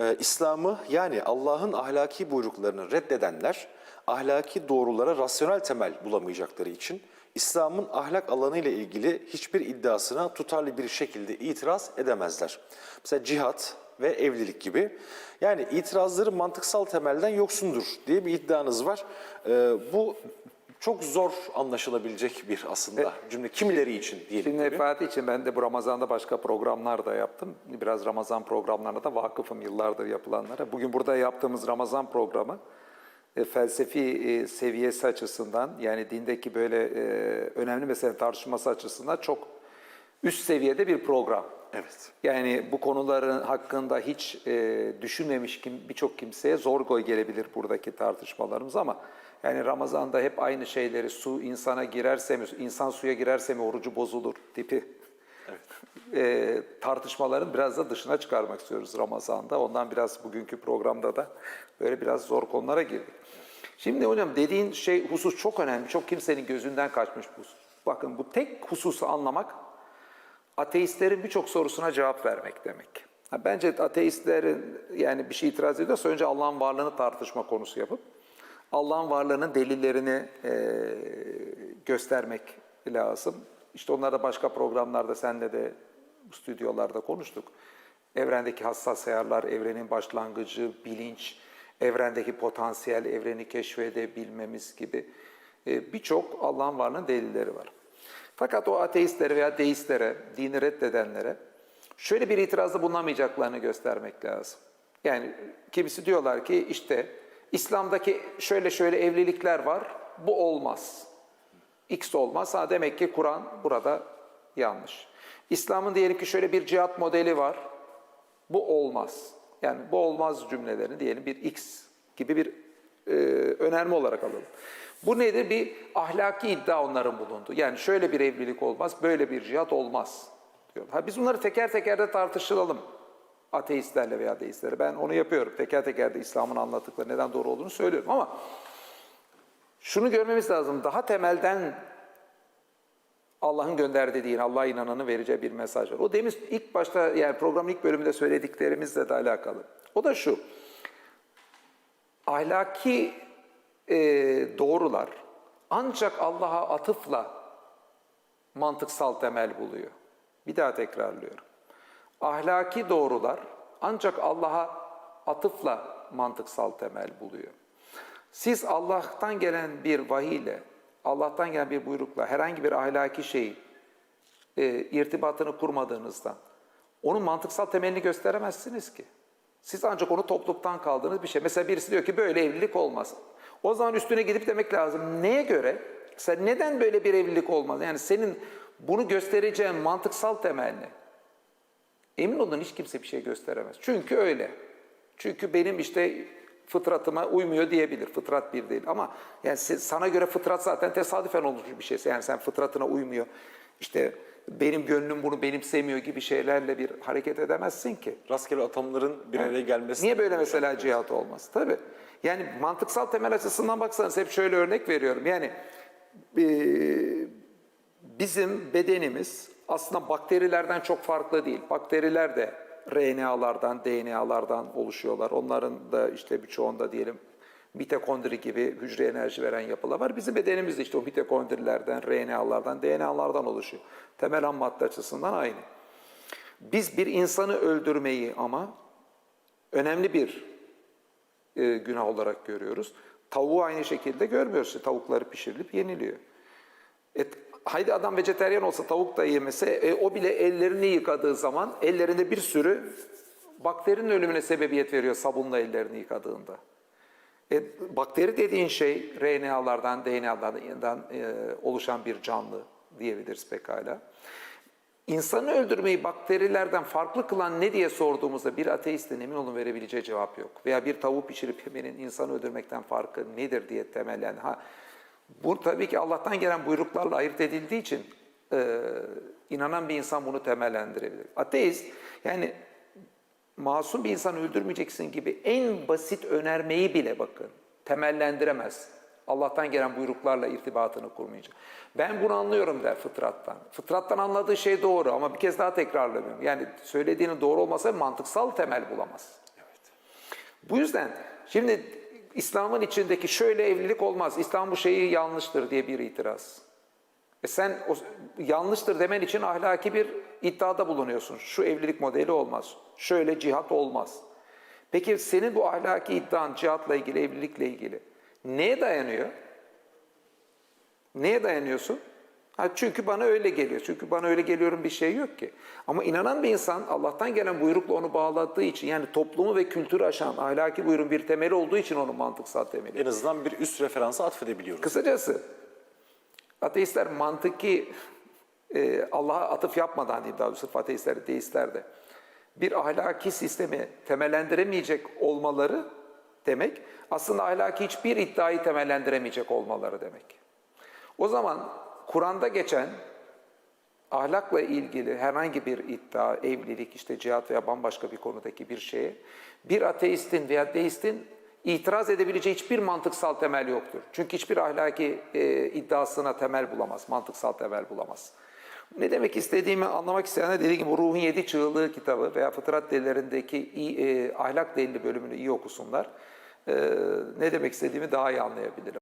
Ee, İslam'ı yani Allah'ın ahlaki buyruklarını reddedenler ahlaki doğrulara rasyonel temel bulamayacakları için İslam'ın ahlak alanı ile ilgili hiçbir iddiasına tutarlı bir şekilde itiraz edemezler. Mesela cihat ve evlilik gibi. Yani itirazları mantıksal temelden yoksundur diye bir iddianız var. Ee, bu çok zor anlaşılabilecek bir aslında cümle kimileri için diyelim. Şimdi. Fatih için ben de bu Ramazan'da başka programlar da yaptım. Biraz Ramazan programlarına da vakıfım yıllardır yapılanlara. Bugün burada yaptığımız Ramazan programı e, felsefi e, seviyesi açısından yani dindeki böyle e, önemli mesele tartışması açısından çok üst seviyede bir program. Evet. Yani bu konuların hakkında hiç e, düşünmemiş kim birçok kimseye zor goy gelebilir buradaki tartışmalarımız ama yani Ramazan'da hep aynı şeyleri su insana girerse mi, insan suya girerse mi orucu bozulur tipi e, tartışmaların biraz da dışına çıkarmak istiyoruz Ramazan'da. Ondan biraz bugünkü programda da böyle biraz zor konulara girdik. Şimdi hocam dediğin şey husus çok önemli. Çok kimsenin gözünden kaçmış bu husus. Bakın bu tek hususu anlamak ateistlerin birçok sorusuna cevap vermek demek. Ha, bence ateistlerin yani bir şey itiraz ediyorsa önce Allah'ın varlığını tartışma konusu yapıp Allah'ın varlığının delillerini e, göstermek lazım. İşte onları da başka programlarda senle de stüdyolarda konuştuk. Evrendeki hassas ayarlar, evrenin başlangıcı, bilinç, evrendeki potansiyel, evreni keşfedebilmemiz gibi e, birçok Allah'ın varlığının delilleri var. Fakat o ateistlere veya deistlere, dini reddedenlere şöyle bir itirazda bulunamayacaklarını göstermek lazım. Yani kimisi diyorlar ki işte İslam'daki şöyle şöyle evlilikler var, bu olmaz. X olmaz. Ha demek ki Kur'an burada yanlış. İslam'ın diyelim ki şöyle bir cihat modeli var, bu olmaz. Yani bu olmaz cümlelerini diyelim bir X gibi bir e, önerme olarak alalım. Bu nedir? Bir ahlaki iddia onların bulundu. Yani şöyle bir evlilik olmaz, böyle bir cihat olmaz diyor. Ha biz bunları teker teker de tartıştıralım. Ateistlerle veya deistlerle. Ben onu yapıyorum. Teker teker de İslam'ın anlattıkları neden doğru olduğunu söylüyorum ama şunu görmemiz lazım. Daha temelden Allah'ın gönderdiği din, Allah'a inananın vereceği bir mesaj var. O demin ilk başta yani programın ilk bölümünde söylediklerimizle de alakalı. O da şu. Ahlaki e, doğrular ancak Allah'a atıfla mantıksal temel buluyor. Bir daha tekrarlıyorum. Ahlaki doğrular ancak Allah'a atıfla mantıksal temel buluyor. Siz Allah'tan gelen bir vahiyle, Allah'tan gelen bir buyrukla herhangi bir ahlaki şeyi e, irtibatını kurmadığınızdan onun mantıksal temelini gösteremezsiniz ki. Siz ancak onu topluluktan kaldığınız bir şey. Mesela birisi diyor ki böyle evlilik olmaz. O zaman üstüne gidip demek lazım. Neye göre? Sen neden böyle bir evlilik olmaz? Yani senin bunu göstereceğin mantıksal temel ne? Emin olun hiç kimse bir şey gösteremez. Çünkü öyle. Çünkü benim işte fıtratıma uymuyor diyebilir. Fıtrat bir değil. Ama yani sana göre fıtrat zaten tesadüfen olmuş bir şey. Yani sen fıtratına uymuyor. İşte benim gönlüm bunu benimsemiyor gibi şeylerle bir hareket edemezsin ki. Rastgele atomların bir araya gelmesi. Niye böyle mesela cihat olmaz? Tabii. Yani mantıksal temel açısından baksanız hep şöyle örnek veriyorum. Yani e, bizim bedenimiz aslında bakterilerden çok farklı değil. Bakteriler de RNA'lardan, DNA'lardan oluşuyorlar. Onların da işte birçoğunda diyelim mitokondri gibi hücre enerji veren yapılar var. Bizim bedenimiz de işte o mitokondrilerden, RNA'lardan, DNA'lardan oluşuyor. Temel ham madde açısından aynı. Biz bir insanı öldürmeyi ama önemli bir e, günah olarak görüyoruz. Tavuğu aynı şekilde görmüyoruz. İşte Tavukları pişirilip yeniliyor. E, haydi adam vejeteryan olsa tavuk da yemese e, o bile ellerini yıkadığı zaman ellerinde bir sürü bakterinin ölümüne sebebiyet veriyor sabunla ellerini yıkadığında. E, bakteri dediğin şey RNA'lardan, DNA'lardan e, oluşan bir canlı diyebiliriz pekala. İnsanı öldürmeyi bakterilerden farklı kılan ne diye sorduğumuzda bir ateistin emin olun verebileceği cevap yok. Veya bir tavuğu pişirip yemenin insanı öldürmekten farkı nedir diye temellen. Ha, bu tabii ki Allah'tan gelen buyruklarla ayırt edildiği için e, inanan bir insan bunu temellendirebilir. Ateist yani masum bir insan öldürmeyeceksin gibi en basit önermeyi bile bakın temellendiremez. Allah'tan gelen buyruklarla irtibatını kurmayacak. Ben bunu anlıyorum der fıtrattan. Fıtrattan anladığı şey doğru ama bir kez daha tekrarlamıyorum. Yani söylediğinin doğru olmasa mantıksal temel bulamaz. Bu yüzden şimdi İslam'ın içindeki şöyle evlilik olmaz, İslam bu şeyi yanlıştır diye bir itiraz. E sen o, yanlıştır demen için ahlaki bir iddiada bulunuyorsun. Şu evlilik modeli olmaz, şöyle cihat olmaz. Peki senin bu ahlaki iddian cihatla ilgili, evlilikle ilgili neye dayanıyor? Neye dayanıyorsun? Ha çünkü bana öyle geliyor. Çünkü bana öyle geliyorum bir şey yok ki. Ama inanan bir insan Allah'tan gelen buyrukla onu bağladığı için yani toplumu ve kültürü aşan ahlaki buyruğun bir temeli olduğu için onun mantıksal temeli. En azından bir üst referansı atfedebiliyoruz. Kısacası ateistler mantıki e, Allah'a atıf yapmadan diyeyim daha sırf ateistler, deistler de bir ahlaki sistemi temellendiremeyecek olmaları demek aslında ahlaki hiçbir iddiayı temellendiremeyecek olmaları demek. O zaman Kur'an'da geçen ahlakla ilgili herhangi bir iddia, evlilik, işte cihat veya bambaşka bir konudaki bir şeye bir ateistin veya deistin itiraz edebileceği hiçbir mantıksal temel yoktur. Çünkü hiçbir ahlaki e, iddiasına temel bulamaz, mantıksal temel bulamaz. Ne demek istediğimi anlamak isteyenler dediğim gibi Ruhun Yedi Çığlığı kitabı veya Fıtrat Delillerindeki e, ahlak delili bölümünü iyi okusunlar. E, ne demek istediğimi daha iyi anlayabilirim.